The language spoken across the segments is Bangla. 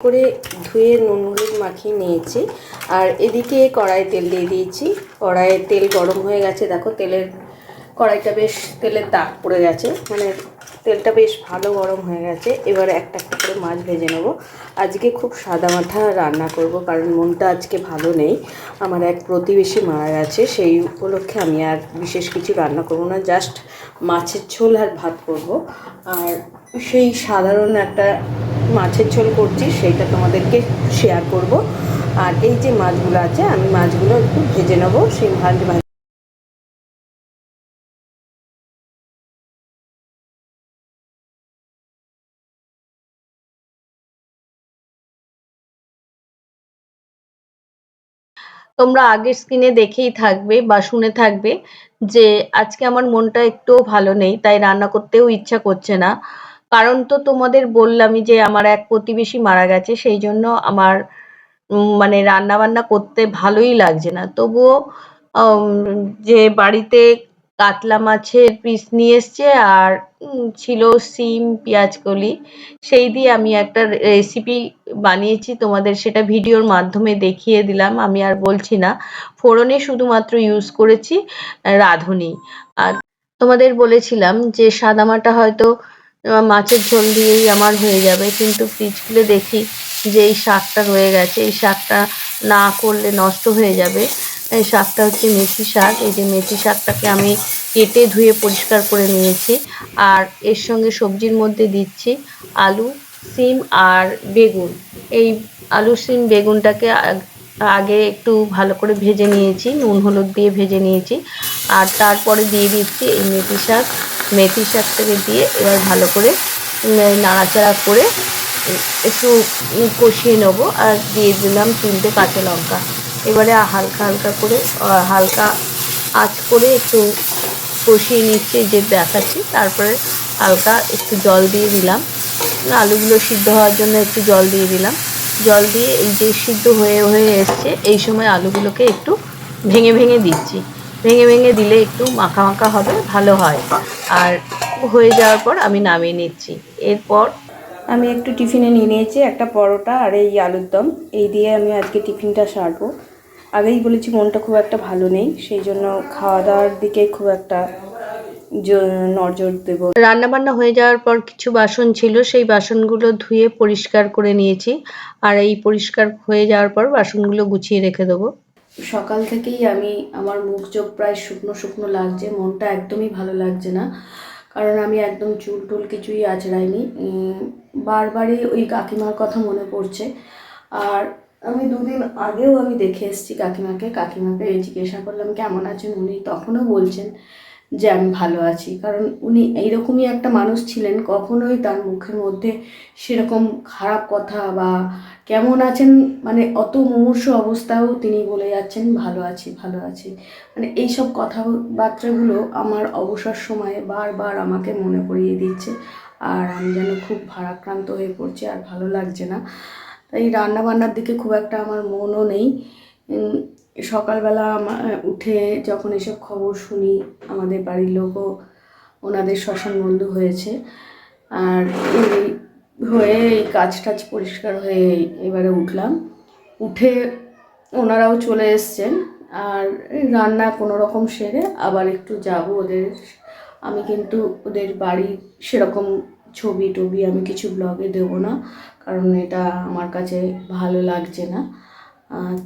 করে ধুয়ে নুন, হলুদ মাখিয়ে নিয়েছি। আর এদিকে কড়াই তেল দিয়ে দিয়েছি। কড়াইয়ে তেল গরম হয়ে গেছে। দেখো তেলের কড়াইটা বেশ, তেলের দাগ পড়ে গেছে। মানে তেলটা বেশ ভালো গরম হয়ে গেছে। এবারে একটা একটা করে মাছ ভেজে নেব। আজকে খুব সাদা মাথা রান্না করব, কারণ মনটা আজকে ভালো নেই। আমার এক প্রতিবেশী মারা গেছে। সেই উপলক্ষে আমি আর বিশেষ কিছু রান্না করব না, জাস্ট মাছের ঝোল আর ভাত করব। আর সেই সাধারণ একটা মাছের ঝোল করছি, সেইটা তোমাদেরকে শেয়ার করব। আর এই যে মাছগুলো আছে, আমি মাছগুলো একটু ভেজে নেব, সেই ভাজ তোমরা আগের স্ক্রিনে দেখেই থাকবে বা শুনে থাকবে যে আজকে আমার মনটা একটুও ভালো নেই, তাই রান্না করতেও ইচ্ছা করছে না। কারণ তো তোমাদের বললামই যে আমার এক প্রতিবেশী মারা গেছে, সেই জন্য আমার মানে রান্না বান্না করতে ভালোই লাগছে না। তবুও যে বাড়িতে কাতলা মাছের পিস নিয়ে এসছে আর ছিল সিম, পেঁয়াজ, কলি, সেই দিয়ে আমি একটা রেসিপি বানিয়েছি। তোমাদের সেটা ভিডিওর মাধ্যমে দেখিয়ে দিলাম, আমি আর বলছি না। ফোড়নে শুধুমাত্র ইউজ করেছি রাঁধুনি। আর তোমাদের বলেছিলাম যে সাদামাটা হয়তো আহ, মাছের ঝোল দিয়েই আমার হয়ে যাবে। কিন্তু ফ্রিজ খুলে দেখি যে এই শাকটা রয়ে গেছে। এই শাকটা না করলে নষ্ট হয়ে যাবে। এই শাকটা হচ্ছে মেথি শাক। এই যে মেথি শাকটাকে আমি কেটে ধুয়ে পরিষ্কার করে নিয়েছি। আর এর সঙ্গে সবজির মধ্যে দিচ্ছি আলু সিম আর বেগুন। এই আলু সিম বেগুনটাকে আগে একটু ভালো করে ভেজে নিয়েছি। নুন হলুদ দিয়ে ভেজে নিয়েছি। আর তারপরে দিয়ে দিচ্ছি এই মেথি শাক। মেথি শাকটাকে দিয়ে এবার ভালো করে নাড়াচাড়া করে, একটু কষিয়ে নেব। আর দিয়ে দিলাম তিনটে কাঁচা লঙ্কা। এবারে হালকা হালকা করে হালকা আঁচ করে একটু কষিয়ে নিচ্ছি যে দেখাচ্ছি। তারপরে হালকা একটু জল দিয়ে দিলাম। আলুগুলো সিদ্ধ হওয়ার জন্য একটু জল দিয়ে দিলাম। জল দিয়ে এই যে সিদ্ধ হয়ে হয়ে এসছে, এই সময় আলুগুলোকে একটু ভেঙে ভেঙে দিচ্ছি। ভেঙে ভেঙে দিলে একটু মাখা মাখা হবে, ভালো হয়। আর হয়ে যাওয়ার পর আমি নামিয়ে নিচ্ছি। এরপর আমি একটু টিফিনে নিয়ে নিয়েছি একটা পরোটা আর এই আলুর দম। এই দিয়ে আমি আজকে টিফিনটা সারবো। আগেই বলেছি মনটা খুব একটা ভালো নেই, সেই জন্য খাওয়া দাওয়ার দিকে খুব একটা নজর দেবো। রান্না বান্না হয়ে যাওয়ার পর কিছু বাসন ছিল, সেই বাসনগুলো ধুয়ে পরিষ্কার করে নিয়েছি। আর এই পরিষ্কার হয়ে যাওয়ার পর বাসনগুলো গুছিয়ে রেখে দেবো। সকাল থেকেই আমি আমার মুখ চোখ প্রায় শুকনো শুকনো লাগছে, মনটা একদমই ভালো লাগছে না। কারণ আমি একদম চুল টুল কিছুই আচড়াইনি বারবারই ওই কাকিমার কথা মনে পড়ছে। আর আমি দুদিন আগেও আমি দেখে এসেছি কাকিমাকে। কাকিমাকে জিজ্ঞাসা করলাম, কেমন আছেন? উনি তখনও বলছেন যে আমি ভালো আছি। কারণ উনি এইরকমই একটা মানুষ ছিলেন, কখনোই তার মুখের মধ্যে সেরকম খারাপ কথা বা কেমন আছেন মানে অত মুমূর্ষ অবস্থাও তিনি বলে যাচ্ছেন, ভালো আছি ভালো আছি। মানে এইসব কথাবার্তাগুলো আমার অবসর সময়ে বারবার আমাকে মনে করিয়ে দিচ্ছে, আর আমি যেন খুব ভারাক্রান্ত হয়ে পড়ছি, আর ভালো লাগছে না। তাই রান্নাবান্নার দিকে খুব একটা আমার মনও নেই। সকালবেলা উঠে যখন এসব খবর শুনি, আমাদের বাড়ির লোকও ওনাদের শ্মশান বন্ধু হয়েছে। আর এই হয়ে এই কাজ টাজ পরিষ্কার হয়ে এবারে উঠলাম। উঠে ওনারাও চলে এসছেন। আর রান্না কোনো রকম সেরে আবার একটু যাব ওদের আমি কিন্তু ওদের বাড়ি সেরকম ছবি টবি আমি কিছু ব্লগে দেবো না, কারণ এটা আমার কাছে ভালো লাগছে না।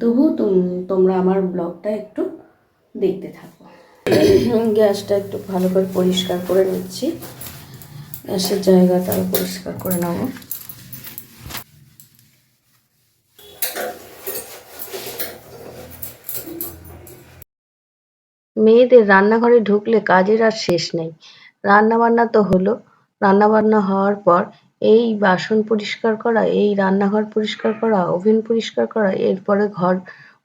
তবু তোম- তোমরা আমার ব্লগটা একটু দেখতে থাকো। গ্যাসটা একটু ভালো করে পরিষ্কার করে নিচ্ছি। গ্যাসের জায়গাটাও পরিষ্কার করে নেব। মেয়েদের রান্নাঘরে ঢুকলে কাজের আর শেষ নেই। রান্না বান্না তো হলো। রান্না বান্না হওয়ার পর এই বাসন পরিষ্কার করা, এই রান্নাঘর পরিষ্কার করা, ওভেন পরিষ্কার করা, এরপরে ঘর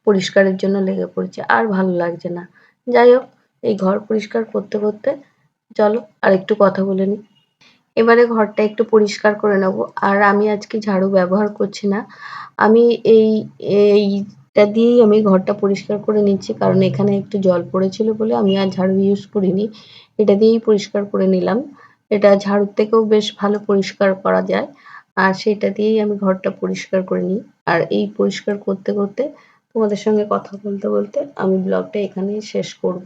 পরিষ্কারের জন্য লেগে পড়েছে। আর ভালো লাগছে না। যাই হোক, এই ঘর পরিষ্কার করতে করতে চলো আর একটু কথা বলে নিই। এবারে ঘরটা একটু পরিষ্কার করে নেব। আর আমি আজকে ঝাড়ু ব্যবহার করছি না। আমি এই, এইটা দিয়েই আমি ঘরটা পরিষ্কার করে নিচ্ছি। কারণ এখানে একটু জল পড়েছিল বলে আমি আর ঝাড়ু ইউজ করিনি। এটা দিয়েই পরিষ্কার করে নিলাম। এটা ঝাড়ুর থেকেও বেশ ভালো পরিষ্কার করা যায়। আর সেটা দিয়েই আমি ঘরটা পরিষ্কার করে নিই। আর এই পরিষ্কার করতে করতে তোমাদের সঙ্গে কথা বলতে বলতে আমি ব্লগটা এখানেই শেষ করব।